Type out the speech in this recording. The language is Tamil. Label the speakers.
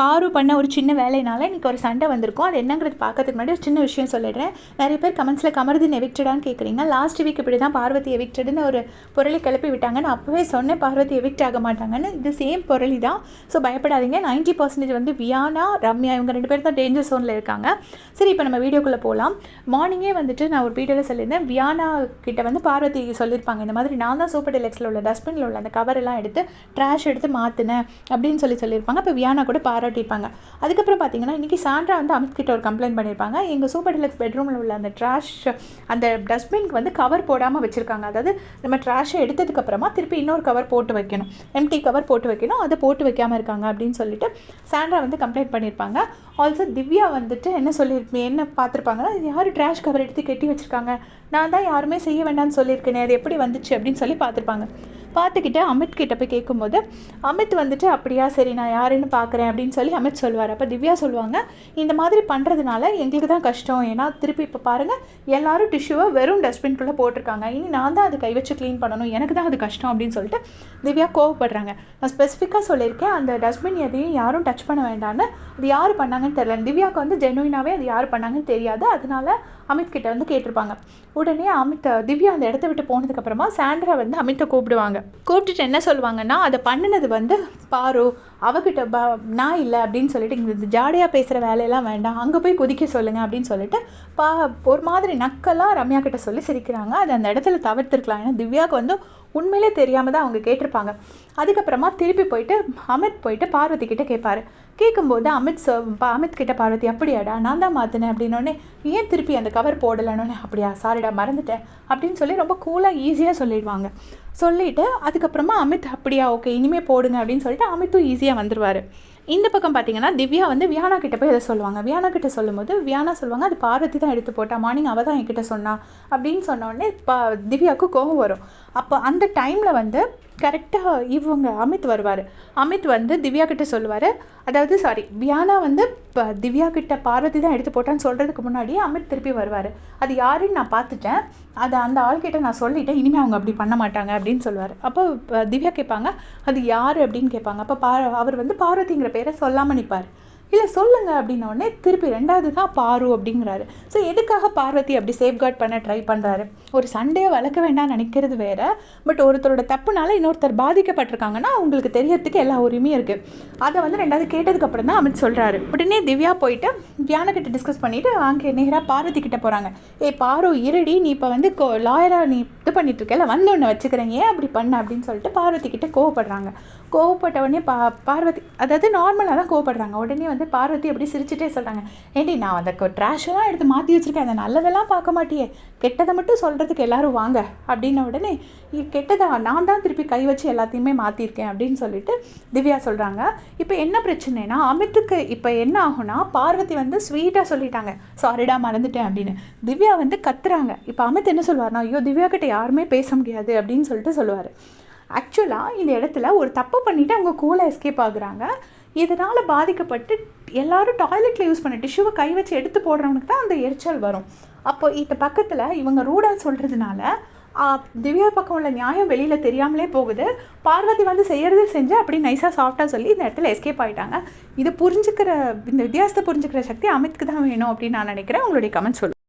Speaker 1: பாரு பண்ண ஒரு சின்ன வேலையினால இன்றைக்கி ஒரு சண்டை வந்திருக்கும். அது என்னங்கிறது பார்க்கறதுக்கு முன்னாடி ஒரு சின்ன விஷயம் சொல்லிடுறேன். நிறைய பேர் கமெண்ட்ஸில் கமருதின் எவிக்டடான்னு கேட்குறீங்க லாஸ்ட் வீக் இப்படி தான் பார்வதி எவிக்டடுன்னு ஒரு பொருளை கிளப்பி விட்டாங்க நான் அப்போவே சொன்னேன். பார்வதி எவிக்ட் ஆக மாட்டாங்கன்னு. இது சேம் பொருளி தான் ஸோ பயப்படாதீங்க. நைன்ட்டி பர்சன்டேஜ் வந்து வியானா ரம்யா இவங்க ரெண்டு பேர் தான் டேஞ்சர் ஜோனில் இருக்காங்க. சரி இப்போ நம்ம வீடியோக்குள்ளே போகலாம் மார்னிங்கே வந்துட்டு நான் ஒரு வீடியோவில் சொல்லியிருந்தேன். வியானா கிட்ட வந்து பார்வதி சொல்லியிருப்பாங்க. இந்த மாதிரி நான் தான் சூப்பர் டெலக்ஸில் உள்ள டஸ்ட்பினில் உள்ள அந்த கவர் எல்லாம் எடுத்து ட்ராஷ் எடுத்து மாற்றினேன் அப்படின்னு சொல்லி சொல்லியிருப்பாங்க. இப்போ வியானா கூட பாராட்டியிருப்பாங்க அதுக்கப்புறம் பார்த்தீங்கன்னா இன்றைக்கி சாண்ட்ரா வந்து அமித் கிட்ட ஒரு கம்ப்ளைண்ட் பண்ணியிருப்பாங்க. எங்கள் சூப்பர் டிலக்ஸ் பெட்ரூமில் உள்ள அந்த ட்ராஷ் அந்த டஸ்ட்பின்க்கு வந்து கவர் போடாமல் வச்சுருக்காங்க. அதாவது நம்ம ட்ராஷை எடுத்ததுக்கப்புறமா திருப்பி இன்னொரு கவர் போட்டு வைக்கணும். எம்டி கவர் போட்டு வைக்கணும். அதை போட்டு வைக்காமல் இருக்காங்க அப்படின்னு சொல்லிட்டு சாண்ட்ரா வந்து கம்ப்ளைண்ட் பண்ணியிருப்பாங்க. ஆல்சோ திவ்யா வந்துட்டு என்ன சொல்லியிருப்பேன் என்ன பார்த்துருப்பாங்கன்னா யார் ட்ராஷ் கவர் எடுத்து கட்டி வச்சுருக்காங்க? நான் தான் யாருமே செய்ய வேண்டாம்னு சொல்லியிருக்கேனே அது எப்படி வந்துச்சு அப்படின்னு சொல்லி பார்த்துருப்பாங்க. பார்த்துக்கிட்டு அமித் கிட்ட போய் கேட்கும்போது அமித் வந்துட்டு அப்படியா சரி நான் யாருன்னு பார்க்குறேன் அப்படின்னு சொல்லி அமித் சொல்லுவார் அப்போ திவ்யா சொல்லுவாங்க இந்த மாதிரி பண்ணுறதுனால எங்களுக்கு தான் கஷ்டம். ஏன்னா திருப்பி இப்போ பாருங்கள் எல்லாரும் டிஷ்யூவை வெறும் டஸ்ட்பின்குள்ளே போட்டிருக்காங்க. இனி நான் தான் அது கை வச்சு க்ளீன் பண்ணணும். எனக்கு தான் அது கஷ்டம் அப்படின்னு சொல்லிட்டு திவ்யா கோவப்படுறாங்க. நான் ஸ்பெசிஃபிக்காக சொல்லியிருக்கேன் அந்த டஸ்ட்பின் எதையும் யாரும் டச் பண்ண வேண்டாம்னு அது யார் பண்ணாங்கன்னு தெரியல. திவ்யாவுக்கு வந்து ஜெனுவினாகவே அது யார் பண்ணாங்கன்னு தெரியாது. அதனால அமித் கிட்ட வந்து கேட்டிருப்பாங்க. உடனே அமித் திவ்யா அந்த இடத்த விட்டு போனதுக்கப்புறமா சாண்ட்ரா வந்து அமித்தை கூப்பிடுவாங்க. கூப்பிட்டுட்டு என்ன சொல்லுவாங்கன்னா அதை பண்ணினது வந்து பாரு அவகிட்ட ப நான் இல்லை அப்படின்னு சொல்லிட்டு இந்த ஜாடையாக பேசுகிற வேலையெல்லாம் வேண்டாம். அங்கே போய் குதிக்க சொல்லுங்கள் அப்படின்னு சொல்லிட்டு பா ஒரு மாதிரி நக்கலாக ரம்யா கிட்ட சொல்லி சிரிக்கிறாங்க. அது அந்த இடத்துல தவிர்த்துருக்கலாம். ஏன்னா திவ்யாவுக்கு வந்து உண்மையிலே தெரியாமல் தான் அவங்க கேட்டிருப்பாங்க. அதுக்கப்புறமா திருப்பி போயிட்டு அமித் போயிட்டு பார்வதி கிட்டே கேட்பாரு கேட்கும்போது அமித் சோ பா- அமித் கிட்ட பார்வதி அப்படியாடா? நான் தான் மாற்றினேன் அப்படின்னோடனே ஏன் திருப்பி அந்த கவர் போடலன்னு அப்படியா சாரிடா மறந்துட்டேன். அப்படின்னு சொல்லி ரொம்ப கூலாக ஈஸியாக சொல்லிடுவாங்க. சொல்லிவிட்டு அதுக்கப்புறமா அமித் அப்படியா ஓகே இனிமேல் போடுங்க அப்படின்னு சொல்லிட்டு அமித்தும் ஈஸியாக வந்துடுவார் இந்த பக்கம் பார்த்தீங்கன்னா திவ்யா வந்து வியானா கிட்ட போய் இதை சொல்லுவாங்க. வியானா கிட்ட சொல்லும்போது வியானா சொல்லுவாங்க அது பார்வதி தான் எடுத்து போட்டா மார்னிங் அவள் தான் என்கிட்ட சொன்னா அப்படின்னு சொன்ன உடனே பா திவ்யாவுக்கு கோவம் வரும். அப்போ அந்த டைமில் வந்து கரெக்டாக இவங்க அமித் வருவார். அமித் வந்து திவ்யா கிட்ட சொல்லுவார். அதாவது சாரி வியானா வந்து இப்போ திவ்யா கிட்ட பார்வதி தான் எடுத்து போட்டான்னு சொல்கிறதுக்கு முன்னாடி அமித் திருப்பி வருவார். அது யாருன்னு நான் பார்த்துட்டேன். அதை அந்த ஆள்கிட்ட நான் சொல்லிட்டேன். இனிமேல் அவங்க அப்படி பண்ண மாட்டாங்க அப்படின்னு சொல்லுவார். அப்போ திவ்யா கேட்பாங்க அது யார்? அப்படின்னு கேட்பாங்க. அப்போ பா அவர் வந்து பார்வதிங்கிற பேரை சொல்லாமல் நிற்பார் இல்லை சொல்லுங்க அப்படின்ன உடனே திருப்பி ரெண்டாவது தான் பாரு அப்படிங்கிறாரு. ஸோ எதுக்காக பார்வதி அப்படி சேஃப்கார்ட் பண்ண ட்ரை பண்ணுறாரு ஒரு சண்டையை வளர்க்க வேண்டாம்னு நினைக்கிறது வேற. பட் ஒருத்தரோட தப்புனால இன்னொருத்தர் பாதிக்கப்பட்டிருக்காங்கன்னா அவங்களுக்கு தெரியறதுக்கு எல்லா உரிமையும் இருக்குது அதை வந்து ரெண்டாவது கேட்டதுக்கப்புறம் தான் அமித் சொல்கிறாரு உடனே திவ்யா போயிட்டு தியானக்கிட்ட டிஸ்கஸ் பண்ணிவிட்டு அங்கே நேராக பார்வதி கிட்ட போகிறாங்க ஏ பாரு இருடி நீ இப்போ வந்து கோ லாயராக நீ இது பண்ணிட்டு இருக்கல வந்து ஒன்று வச்சுக்கிறேன். ஏன் அப்படி பண்ண? அப்படின்னு சொல்லிட்டு பார்வதி கிட்ட கோவப்படுறாங்க. கோவப்பட்ட உடனே பா பார்வதி அதாவது நார்மலாக தான் கோவப்படுறாங்க. உடனே வந்து பார்வதி அப்படி சிரிச்சுட்டே சொல்கிறாங்க ஏண்டி நான் அந்த ட்ராஷெல்லாம் எடுத்து மாற்றி வச்சுருக்கேன். அந்த நல்லதெல்லாம் பார்க்க மாட்டியே. கெட்டதை மட்டும் சொல்கிறதுக்கு எல்லாரும் வாங்க. அப்படின்ன உடனே கெட்டதா நான் தான் திருப்பி கை வச்சு எல்லாத்தையுமே மாற்றிருக்கேன் அப்படின்னு சொல்லிட்டு திவ்யா சொல்கிறாங்க இப்போ என்ன பிரச்சனைனா அமித்துக்கு இப்போ என்ன ஆகும்னா பார்வதி வந்து ஸ்வீட்டாக சொல்லிட்டாங்க. சாரிடா மறந்துட்டேன் அப்படின்னு. திவ்யா வந்து கத்துறாங்க. இப்போ அமித் என்ன சொல்லுவார்னா ஐயோ திவ்யா கிட்ட யாருமே பேச முடியாது அப்படின்னு சொல்லிட்டு சொல்லுவார். ஆக்சுவலாக இந்த இடத்துல ஒரு தப்பு பண்ணிவிட்டு அவங்க கூலாக எஸ்கேப் ஆகுறாங்க. இதனால் பாதிக்கப்பட்டு எல்லாரும் டாய்லெட்டில் யூஸ் பண்ண டிஷ்யூவை கை வச்சு எடுத்து போடுறவனுக்கு தான் அந்த எரிச்சல் வரும். அப்போ இந்த பக்கத்தில் இவங்க ரூடாக சொல்கிறதுனால திவ்யா பக்கம் உள்ள நியாயம் வெளியில் தெரியாமலே போகுது. பார்வதி வந்து செய்கிறது செஞ்சு அப்படி நைஸாக சாஃப்டாக சொல்லி இந்த இடத்துல எஸ்கேப் ஆயிட்டாங்க. இதை புரிஞ்சுக்கிற இந்த வித்தியாசத்தை புரிஞ்சுக்கிற சக்தி அமித்க்கு தான் வேணும் அப்படின்னு நான் நினைக்கிறேன். உங்களுடைய கமெண்ட் சொல்லு